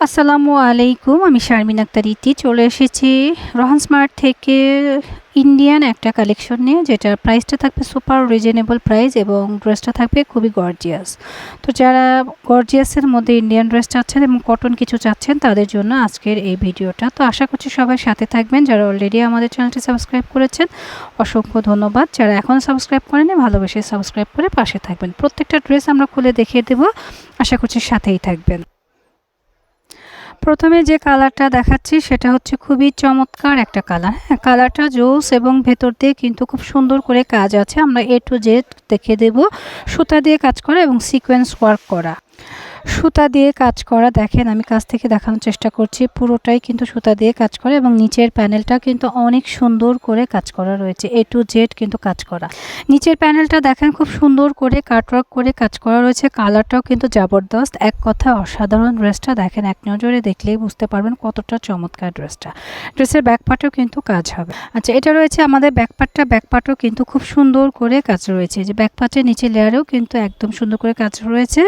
আসসালামু আলাইকুম, আমি শারমিন আক্তার ইতি। চলে এসেছি রহন স্মার্ট থেকে ইন্ডিয়ান একটা কালেকশন নিয়ে, যেটার প্রাইসটা থাকবে সুপার রিজনেবল প্রাইস এবং ড্রেসটা থাকবে খুবই গর্জিয়াস তো যারা গর্জিয়াসের মধ্যে ইন্ডিয়ান ড্রেস চাচ্ছেন এবং কটন কিছু চাচ্ছেন, তাদের জন্য আজকের এই ভিডিওটা। তো আশা করছি সবাই সাথে থাকবেন, যারা অলরেডি আমাদের চ্যানেলটি সাবস্ক্রাইব করেছেন, অসংখ্য ধন্যবাদ। যারা এখন সাবস্ক্রাইব করেনি ভালোবেসে সাবস্ক্রাইব করে পাশে থাকবেন। প্রত্যেকটা ড্রেস আমরা খুলে দেখিয়ে দেবো। আশা করছি সাথেই থাকবেন। প্রথমে যে কালারটা দেখাচ্ছি সেটা হচ্ছে খুবই চমৎকার একটা কালার। হ্যাঁ কালারটা জোস এবং ভেতর দিয়ে কিন্তু খুব সুন্দর করে কাজ আছে। আমরা এ টু জেড দেখে দেব। সুতা দিয়ে কাজ করা এবং সিকোয়েন্স ওয়ার্ক করা। সুতা দিয়ে কাজ করা, দেখেন আমি কাছ থেকে দেখানোর চেষ্টা করছি, পুরোটাই কিন্তু সুতা দিয়ে কাজ করা এবং নিচের প্যানেলটা কিন্তু অনেক সুন্দর করে কাজ করা রয়েছে এ টু জেড কিন্তু কাজ করা। নিচের প্যানেলটা দেখেন খুব সুন্দর করে কাটওয়ার্ক করে কাজ করা রয়েছে, কালারটাও কিন্তু জবরদস্ত, এক কথা অসাধারণ ড্রেসটা, দেখেন এক নজরে দেখলেই বুঝতে পারবেন কতটা চমৎকার ড্রেসটা। ড্রেসের ব্যাকপার্টও কিন্তু কাজ হবে। আচ্ছা এটা রয়েছে আমাদের ব্যাকপার্টটা, ব্যাকপার্টও কিন্তু খুব সুন্দর করে কাজ রয়েছে যে ব্যাকপার্টের নিচে লেয়ারেও কিন্তু একদম সুন্দর করে কাজ রয়েছে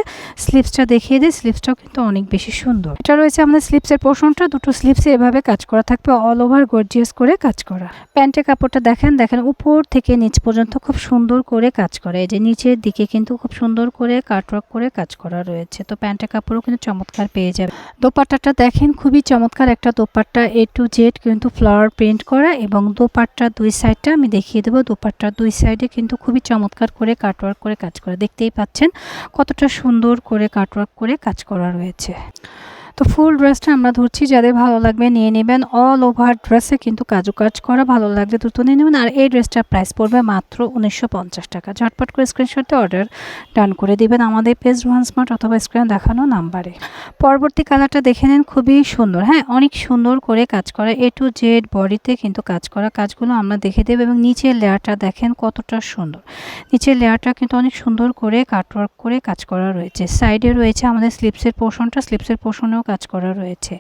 স্লিপসটা দেখিয়ে দিই স্লিপসটাও কিন্তু অনেক বেশি সুন্দর। এটা রয়েছে আমাদের স্লিপসের পোর্শনটা দুটো স্লিপসে এভাবে কাজ করা থাকবে অল ওভার গর্জিয়াস করে কাজ করা। প্যান্টের কাপড়টা দেখেন দেখেন উপর থেকে নিচ পর্যন্ত খুব সুন্দর করে কাজ করা। এই যে নিচের দিকে কিন্তু খুব সুন্দর করে কাটওয়ার্ক করে কাজ করা রয়েছে। তো প্যান্টের কাপড়ও কিন্তু চমৎকার পেয়ে যাবে। দোপাট্টাটা দেখেন, খুবই চমৎকার একটা দোপাট্টা এ টু জেড কিন্তু ফ্লাওয়ার প্রিন্ট করা এবং দোপাট্টার দুই সাইডটা আমি দেখিয়ে দেবো। দোপাট্টার দুই সাইডে কিন্তু খুবই চমৎকার করে কাটওয়ার্ক করে কাজ করা। দেখতেই পাচ্ছেন কতটা সুন্দর করে কাটওয়ার্ক করে কাজ করা রয়েছে। তো ফুল ড্রেসটা আমরা ধরছি, যাদের ভালো লাগবে নিয়ে নেবেন। অল ওভার ড্রেসে কিন্তু কাজু কাজ করা, ভালো লাগলে দ্রুত নিয়ে নেবেন। আর এই ড্রেসটার প্রাইস পড়বে মাত্র উনিশশো পঞ্চাশ টাকা। ঝটপট করে স্ক্রিনশটে অর্ডার ডান করে দিবেন আমাদের পেজ ওয়ান স্মার্ট অথবা স্ক্রিনে দেখানো নাম্বারে। পরবর্তী কালারটা দেখে নেন, খুবই সুন্দর। হ্যাঁ অনেক সুন্দর করে কাজ করা এ টু জেড বডিতে কিন্তু কাজ করা কাজগুলো আমরা দেখে দেবো এবং নিচের লেয়ারটা দেখেন কতটা সুন্দর। নিচের লেয়ারটা কিন্তু অনেক সুন্দর করে কাটওয়ার্ক করে কাজ করা রয়েছে। সাইডে রয়েছে আমাদের স্লিপসের পোর্শনটা স্লিপসের পোর্শনেও কাজ করা রয়েছে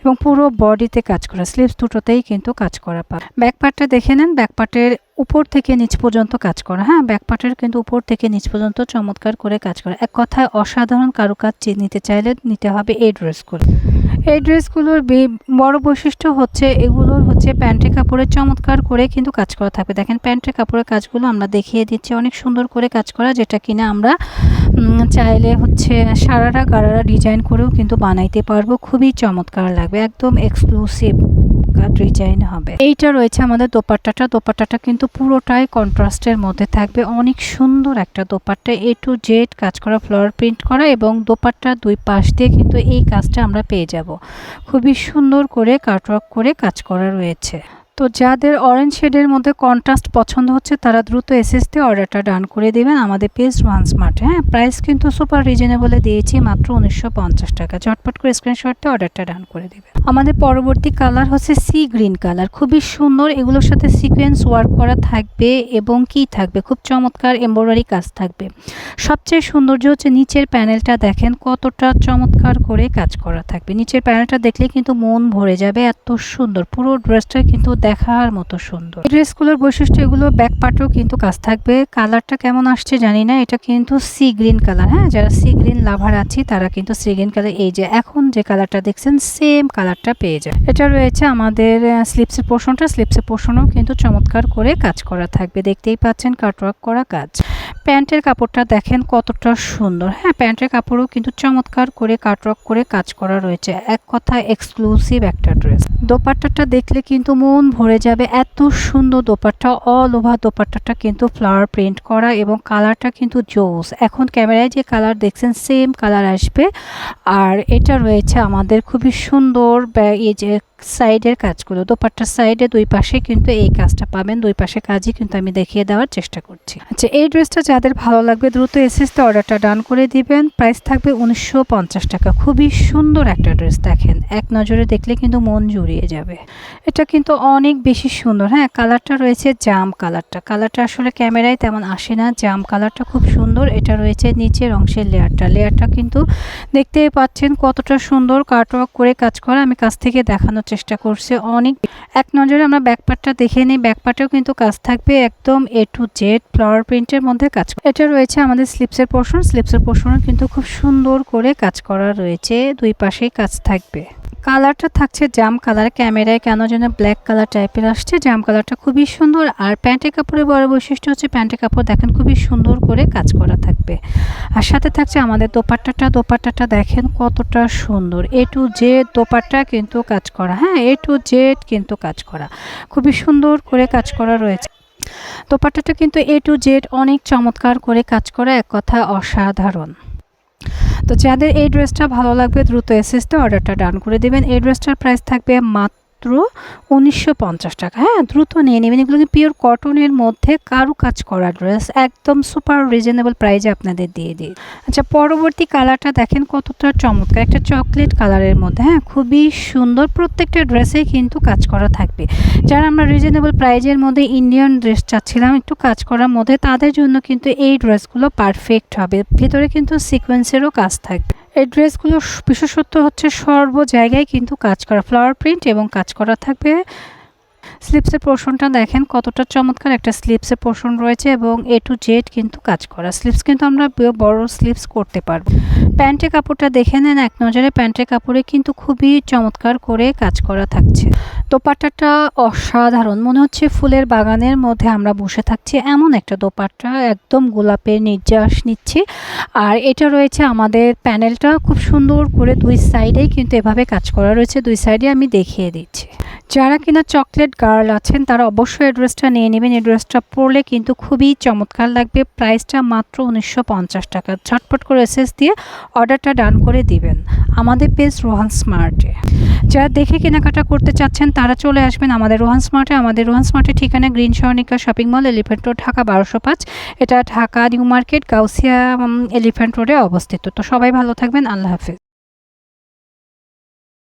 এবং পুরো বডিতে কাজ করা স্লিপস দুটোতেই কিন্তু কাজ করা পা ব্যাক পার্টটা দেখে নেন ব্যাক পার্টের উপর থেকে নিচ পর্যন্ত কাজ করা। হ্যাঁ ব্যাক পার্টের কিন্তু উপর থেকে নিচ পর্যন্ত চমৎকার করে কাজ করা। এক কথায় অসাধারণ কারুকাজ নিতে চাইলে নিতে হবে এই ড্রেসগুলো। এই ড্রেসগুলোর বড় বৈশিষ্ট্য হচ্ছে, এগুলোর হচ্ছে প্যান্টের কাপড়ের চমৎকার করে কিন্তু কাজ করা থাকবে। দেখেন, প্যান্টের কাপড়ের কাজগুলো আমরা দেখিয়ে দিচ্ছি। অনেক সুন্দর করে কাজ করা, যেটা কিনা আমরা চাইলে হচ্ছে সারারা গারারা ডিজাইন করেও কিন্তু বানাইতে পারব। খুবই চমৎকার লাগবে, একদম এক্সক্লুসিভ ডিজাইন হবে? এইটা রয়েছে আমাদের দোপাট্টাটা। দোপাট্টাটা কিন্তু পুরোটাই কন্ট্রাস্টের মধ্যে থাকবে। অনেক সুন্দর একটা দোপাট্টা। এ টু জেড কাজ করা ফ্লোয়ার প্রিন্ট করা এবং দোপাট্টা দুই পাশ দিয়ে কিন্তু এই কাজটা আমরা পেয়ে যাব। খুবই সুন্দর করে কাটওয়ার্ক করে কাজ করা রয়েছে। তো যাদের অরেঞ্জ শেডের মধ্যে কন্ট্রাস্ট পছন্দ হচ্ছে, তারা দ্রুত এসএসতে অর্ডারটা ডান করে দেবেন আমাদের পেজ ওয়ান স্মার্ট হ্যাঁ প্রাইস কিন্তু সুপার রিজনেবলে দিয়েছি, মাত্র উনিশশো পঞ্চাশ টাকা। ঝটপট করে স্ক্রিনশটে অর্ডারটা ডান করে দেবেন। আমাদের পরবর্তী কালার হচ্ছে সি গ্রিন কালার খুবই সুন্দর, এগুলোর সাথে সিকোয়েন্স ওয়ার্ক করা থাকবে এবং কি থাকবে? খুব চমৎকার এমব্রয়ডারি কাজ থাকবে। সবচেয়ে সৌন্দর্য হচ্ছে নিচের প্যানেলটা দেখেন, কতটা চমৎকার করে কাজ করা থাকবে। নিচের প্যানেলটা দেখলে কিন্তু মন ভরে যাবে, এত সুন্দর। পুরো ড্রেসটা কিন্তু দেখার মতো সুন্দর। ড্রেসগুলোর বৈশিষ্ট্য এগুলো ব্যাক পার্টেও কিন্তু কাজ থাকবে। কালারটা কেমন আসছে জানি না, এটা কিন্তু সি গ্রিন কালার হ্যাঁ? যারা সি গ্রিন লাভার আছি, তারা কিন্তু সি গ্রিন কালার এই যে এখন যে কালারটা দেখছেন সেম কালারটা পেয়ে যায় এটা রয়েছে আমাদের স্লিপসের পোর্শনটা স্লিপসের পোর্শনও কিন্তু চমৎকার করে কাজ করা থাকবে। দেখতেই পাচ্ছেন কাটওয়ার্ক করা কাজ। প্যান্টের কাপড়টা দেখেন কতটা সুন্দর। হ্যাঁ প্যান্টের কাপড়ও কিন্তু চমৎকার করে কাটরক করে কাজ করা রয়েছে। এক কথা এক্সক্লুসিভ একটা ড্রেস দোপাট্টাটা দেখলে কিন্তু মন ভরে যাবে। এত সুন্দর দোপাট্টা অল ওভার দোপাট্টাটা কিন্তু ফ্লাওয়ার প্রিন্ট করা এবং কালারটা কিন্তু জোস। এখন ক্যামেরায় যে কালার দেখছেন সেম কালার আসবে। আর এটা রয়েছে আমাদের খুবই সুন্দর এই যে সাইডের কাজগুলো দোপাট্টার সাইডে দুই পাশে কিন্তু এই কাজটা পাবেন, দুই পাশে কাজই কিন্তু আমি দেখিয়ে দেওয়ার চেষ্টা করছি। আচ্ছা এই ড্রেসটা যাদের ভালো লাগবে দ্রুত এসএসতে অর্ডারটা ডান করে দিবেন। প্রাইস থাকবে উনিশশো পঞ্চাশ টাকা। খুবই সুন্দর একটা ড্রেস দেখেন। এক নজরে দেখলে কিন্তু মন জুড়িয়ে যাবে। এটা কিন্তু অনেক বেশি সুন্দর। হ্যাঁ কালারটা রয়েছে জাম কালারটা। কালারটা আসলে ক্যামেরায় তেমন আসে না। জাম কালারটা খুব সুন্দর। এটা রয়েছে নিচের অংশের লেয়ারটা। লেয়ারটা কিন্তু দেখতে পাচ্ছেন কতটা সুন্দর কাটওয়ার্ক করে কাজ করা। আমি কাছ থেকে দেখানোর চেষ্টা করছে অনেক। এক নজরে আমরা ব্যাকপার্টটা দেখে নিই। ব্যাকপার্টেও কিন্তু কাজ থাকবে একদম এ টু জেড ফ্লাওয়ার প্রিন্টের মধ্যে কাজ এটা রয়েছে আমাদের স্লিপসের পোর্শন স্লিপসের পোর্শনও কিন্তু খুব সুন্দর করে কাজ করা রয়েছে। দুই পাশেই কাজ থাকবে। কালারটা থাকছে জাম কালার। ক্যামেরায় কেন যেন ব্ল্যাক কালার টাইপের আসছে। জাম কালারটা খুবই সুন্দর। আর প্যান্টের কাপড়ের বড় বৈশিষ্ট্য হচ্ছে প্যান্টের কাপড় দেখেন খুবই সুন্দর করে কাজ করা থাকবে। আর সাথে থাকছে আমাদের দোপাট্টাটা। দোপাট্টাটা দেখেন কতটা সুন্দর। এ টু জেড দোপাট্টা কিন্তু কাজ করা। হ্যাঁ এ টু জেড কিন্তু কাজ করা। খুবই সুন্দর করে কাজ করা রয়েছে। দোপাট্টাটা কিন্তু এ টু জেড অনেক চমৎকার করে কাজ করা। এক কথা অসাধারণ। তো যাদের এই ড্রেসটা ভালো লাগবে, দ্রুত এসএসতে অর্ডারটা ডান করে দেবেন। এই ড্রেসটার প্রাইস থাকবে মাত্র উনিশশো পঞ্চাশ টাকা। হ্যাঁ দ্রুত নিয়ে নেবেন। এগুলো পিওর কটনের মধ্যে কারু কাজ করা ড্রেস একদম সুপার রিজনেবল প্রাইজে আপনাদের দিয়ে দিই। আচ্ছা পরবর্তী কালারটা দেখেন কতটা চমৎকার। একটা চকলেট কালারের মধ্যে হ্যাঁ খুবই সুন্দর প্রত্যেকটা ড্রেসে কিন্তু কাজ করা থাকবে। যারা আমরা রিজনেবল প্রাইজের মধ্যে ইন্ডিয়ান ড্রেস চাচ্ছিলাম একটু কাজ করার মধ্যে, তাদের জন্য কিন্তু এই ড্রেসগুলো পারফেক্ট হবে। ভেতরে কিন্তু সিকোয়েন্সেরও কাজ থাকবে। এই ড্রেসগুলো বিশেষত্ব হচ্ছে সর্ব জায়গায় কিন্তু কাজ করা। ফ্লাওয়ার প্রিন্ট এবং কাজ করা থাকবে। স্লিপসের পোর্শনটা দেখেন কতটা চমৎকার একটা স্লিপসের পোর্শন রয়েছে এবং এ টু জেড কিন্তু কাজ করা। স্লিপস কিন্তু আমরা বড় স্লিপস করতে পারব। প্যান্টের কাপড়টা দেখে নেন, এক নজরে প্যান্টের কাপড়ে কিন্তু খুবই চমৎকার করে কাজ করা থাকছে। দোপাট্টাটা অসাধারণ। মনে হচ্ছে ফুলের বাগানের মধ্যে আমরা বসে থাকছি, এমন একটা দোপাট্টা। একদম গোলাপের নির্যাস নিচ্ছি। আর এটা রয়েছে আমাদের প্যানেলটা। খুব সুন্দর করে দুই সাইডেই কিন্তু এভাবে কাজ করা রয়েছে। দুই সাইডে আমি দেখিয়ে দিচ্ছি। যারা কিনা চকলেট গার্ল আছেন, তারা অবশ্যই এই ড্রেসটা নিয়ে নেবেন। এই ড্রেসটা পরলে কিন্তু খুবই চমৎকার লাগবে। প্রাইসটা মাত্র উনিশশো পঞ্চাশ টাকা। ঝটপট করে এসএস দিয়ে অর্ডারটা ডান করে দিবেন। আমাদের পেজ রোহান স্মার্টে। যারা দেখে কেনাকাটা করতে চাচ্ছেন, তারা চলে আসবেন আমাদের রোহান স্মার্টে। আমাদের রোহান স্মার্টের ঠিকানা green Swarnika shopping mall elephant road, Dhaka বারোশো পাঁচ। এটা Dhaka new market, Gausia elephant রোডে অবস্থিত। তো সবাই ভালো থাকবেন। আল্লাহ হাফিজ।